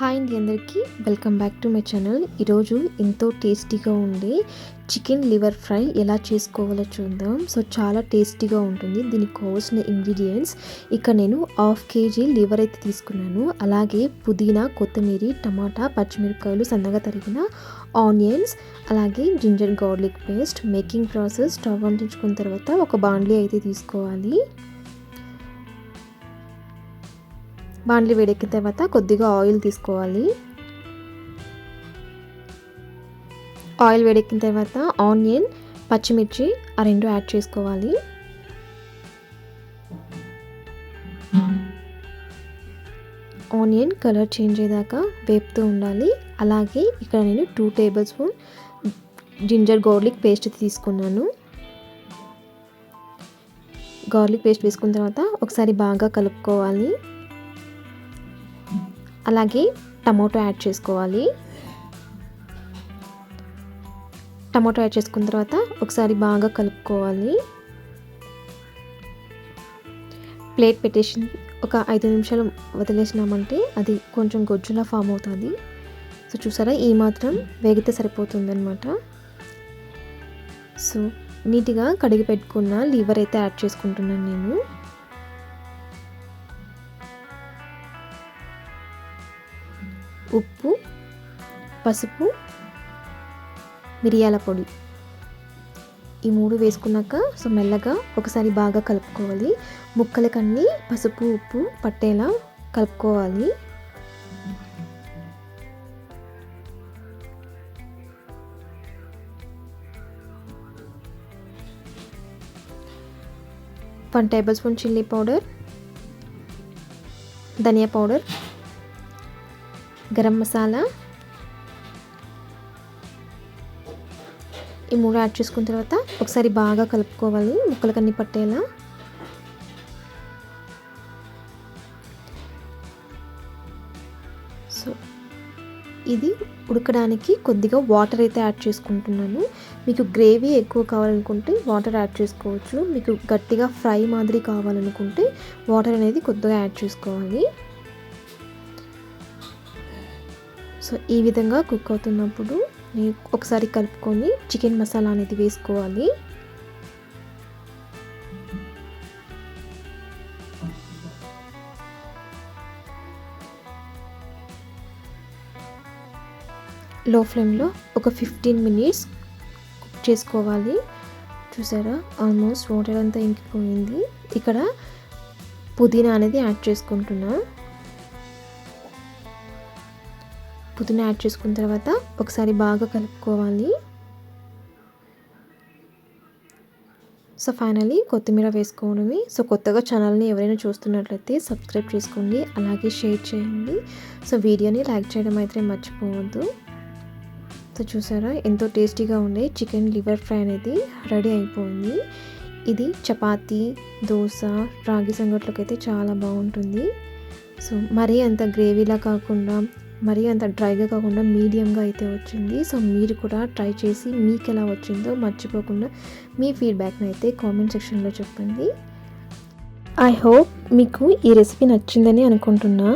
Hi అండి అందరికీ. Welcome back to my channel. ఈరోజు ఎంతో టేస్టీగా ఉండే చికెన్ లివర్ ఫ్రై ఎలా చేసుకోవాలో చూద్దాం. సో చాలా టేస్టీగా ఉంటుంది. దీనికి కావాల్సిన ఇంగ్రీడియంట్స్ ఇక నేను హాఫ్ కేజీ లివర్ అయితే తీసుకున్నాను. అలాగే పుదీనా కొత్తిమీర టమాటా పచ్చిమిరపకాయలు సన్నగా తరిగిన ఆనియన్స్ అలాగే ginger garlic paste making process stove అంటించుకున్న తర్వాత ఒక బాండ్లీ అయితే తీసుకోవాలి. బాండ్లీ వేడెక్కిన తర్వాత కొద్దిగా ఆయిల్ తీసుకోవాలి. ఆయిల్ వేడెక్కిన తర్వాత ఆనియన్ పచ్చిమిర్చి ఆ రెండు యాడ్ చేసుకోవాలి. ఆనియన్ కలర్ చేంజ్ అయ్యేదాకా వేపుతూ ఉండాలి. అలాగే ఇక్కడ నేను two tablespoon ginger garlic paste తీసుకున్నాను. గార్లిక్ పేస్ట్ వేసుకున్న తర్వాత ఒకసారి బాగా కలుపుకోవాలి. అలాగే టమాటో యాడ్ చేసుకోవాలి. టమాటో యాడ్ చేసుకున్న తర్వాత ఒకసారి బాగా కలుపుకోవాలి. ప్లేట్ పెట్టేసి ఒక ఐదు నిమిషాలు వదిలేసినామంటే అది కొంచెం గొజ్జులా ఫామ్ అవుతుంది. సో చూసారా ఈ మాత్రం వేగితే సరిపోతుందనమాట సో నీట్గా కడిగి పెట్టుకున్న లివర్ అయితే యాడ్ చేసుకుంటున్నాను నేను. ఉప్పు పసుపు మిరియాల పొడి. ఈ మూడు వేసుకున్నాక సో మెల్లగా ఒకసారి బాగా కలుపుకోవాలి. ముక్కలకన్నీ పసుపు ఉప్పు పట్టేలా కలుపుకోవాలి. One tablespoon chilli powder ధనియా పౌడర్ గరం మసాలా. ఈ మూడు యాడ్ చేసుకున్న తర్వాత ఒకసారి బాగా కలుపుకోవాలి ముక్కలకన్నీ పట్టేలా. సో ఇది ఉడకడానికి కొద్దిగా వాటర్ అయితే యాడ్ చేసుకుంటున్నాను. మీకు గ్రేవీ ఎక్కువ కావాలనుకుంటే వాటర్ యాడ్ చేసుకోవచ్చు. మీకు గట్టిగా ఫ్రై మాదిరి కావాలనుకుంటే వాటర్ అనేది కొద్దిగా యాడ్ చేసుకోవాలి. సో ఈ విధంగా కుక్ అవుతున్నప్పుడు నేను ఒకసారి కలుపుకొని చికెన్ మసాలా అనేది వేసుకోవాలి. లో ఫ్లేమ్లో ఒక ఫిఫ్టీన్ మినిట్స్ కుక్ చేసుకోవాలి. చూసారా? ఆల్మోస్ట్ వాటర్ అంతా ఇంకిపోయింది. ఇక్కడ పుదీనా అనేది యాడ్ చేసుకుంటున్నాను పుదీనా యాడ్ చేసుకున్న తర్వాత ఒకసారి బాగా కలుపుకోవాలి. సో ఫైనలీ కొత్తిమీర వేసుకోవడమే. సో కొత్తగా ఛానల్ని ఎవరైనా చూస్తున్నట్లయితే సబ్స్క్రైబ్ చేసుకోండి. అలాగే షేర్ చేయండి. సో వీడియోని లైక్ చేయడం అయితే మర్చిపోవద్దు. సో చూసారా ఎంతో టేస్టీగా ఉండే చికెన్ లివర్ ఫ్రై అనేది రెడీ అయిపోయింది. ఇది చపాతి దోశ రాగి సంగట్లోకి అయితే చాలా బాగుంటుంది. సో మరీ అంత గ్రేవీలా కాకుండా మరీ అంత డ్రైగా కాకుండా మీడియంగా అయితే వచ్చింది. సో మీరు కూడా ట్రై చేసి మీకు ఎలా వచ్చిందో మర్చిపోకుండా మీ ఫీడ్బ్యాక్ని అయితే కామెంట్ సెక్షన్లో చెప్పండి. ఐ హోప్ మీకు ఈ రెసిపీ నచ్చిందని అనుకుంటున్నా.